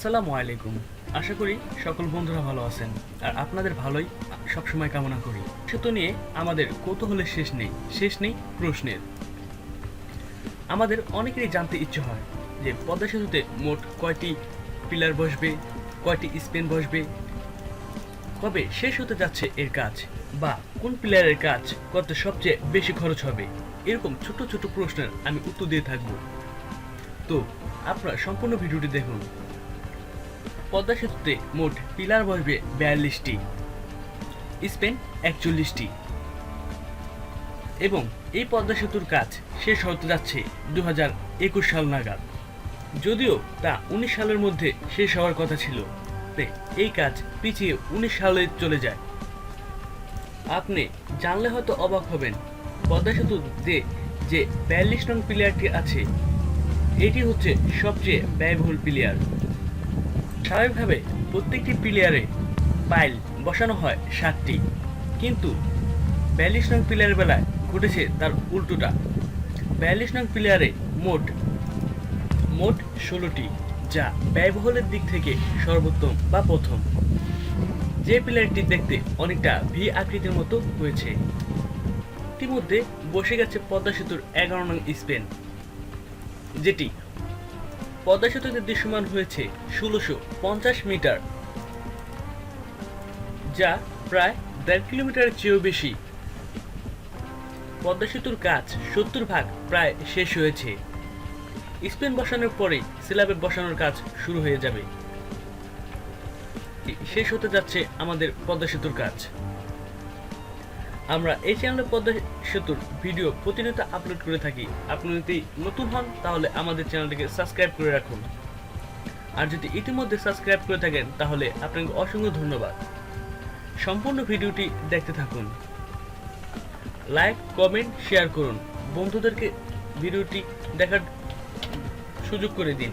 আসসালামু আলাইকুম। আশা করি সকল বন্ধুরা ভালো আছেন, আর আপনাদের ভালোই সবসময় কামনা করি। সেতু নিয়ে আমাদের কৌতূহলের শেষ নেই শেষ নেই প্রশ্নের। আমাদের অনেকেরই জানতে ইচ্ছে হয় যে পদ্মা সেতুতে মোট কয়টি পিলার বসবে, কয়টি স্পেন বসবে, কবে শেষ হতে যাচ্ছে এর কাজ, বা কোন পিলারের কাজ করতে সবচেয়ে বেশি খরচ হবে? এরকম ছোট ছোট প্রশ্নের আমি উত্তর দিয়ে থাকব। তো, আপনারা সম্পূর্ণ ভিডিওটি দেখুন পদ্মা সেতুতে মোট পিলার বসবে বিয়াল্লিশটি, স্পেন একচল্লিশটি। এবং এই পদ্মা সেতুর কাজ শেষ হতে যাচ্ছে দু একুশ সাল নাগাদ। যদিও তা উনিশ সালের মধ্যে শেষ হওয়ার কথা ছিল এই কাজ পিছিয়ে উনিশ সালে চলে যায়। আপনি জানলে হয়তো অবাক হবেন, পদ্মা সেতু যে যে বিয়াল্লিশ নং প্লেয়ারটি আছে, এটি হচ্ছে সবচেয়ে ব্যয়বহুল প্লেয়ার স্বাভাবিকভাবে প্রত্যেকটি প্লেয়ারে পাইল বসানো হয় সাতটি। কিন্তু বিয়াল্লিশ নং প্লেয়ারের বেলায় ঘটেছে তার উল্টোটা। বিয়াল্লিশ নং প্লেয়ারে মোট মোট ষোলোটি, যা ব্যয়বহুলের দিক থেকে সর্বোত্তম বা প্রথম। যে প্লেয়ারটি দেখতে অনেকটা ভি আকৃতির মতো হয়েছে। ইতিমধ্যে বসে গেছে পদ্মা সেতুর এগারো নং স্পেন, যেটি পদ্মা সেতুতে দৃশ্যমান হয়েছে ষোলোশো পঞ্চাশ মিটার, যা প্রায় দেড় কিলোমিটারের চেয়েও বেশি। পদ্মা সেতুর কাজ সত্তর ভাগ প্রায় শেষ হয়েছে। স্পেন বসানোর পরেই সিলাবে বসানোর কাজ শুরু হয়ে যাবে। শেষ হতে যাচ্ছে আমাদের পদ্মা সেতুর কাজ। আমরা এই চ্যানেলে পদ্মা সেতুর ভিডিও প্রতিনিয়ত আপলোড করে থাকি। আপনি যদি নতুন হন, তাহলে আমাদের চ্যানেলটিকে সাবস্ক্রাইব করে রাখুন। আর যদি ইতিমধ্যে সাবস্ক্রাইব করে থাকেন, তাহলে আপনাকে অসংখ্য ধন্যবাদ। সম্পূর্ণ ভিডিওটি দেখতে থাকুন। লাইক, কমেন্ট, শেয়ার করুন। বন্ধুদেরকে ভিডিওটি দেখার সুযোগ করে দিন।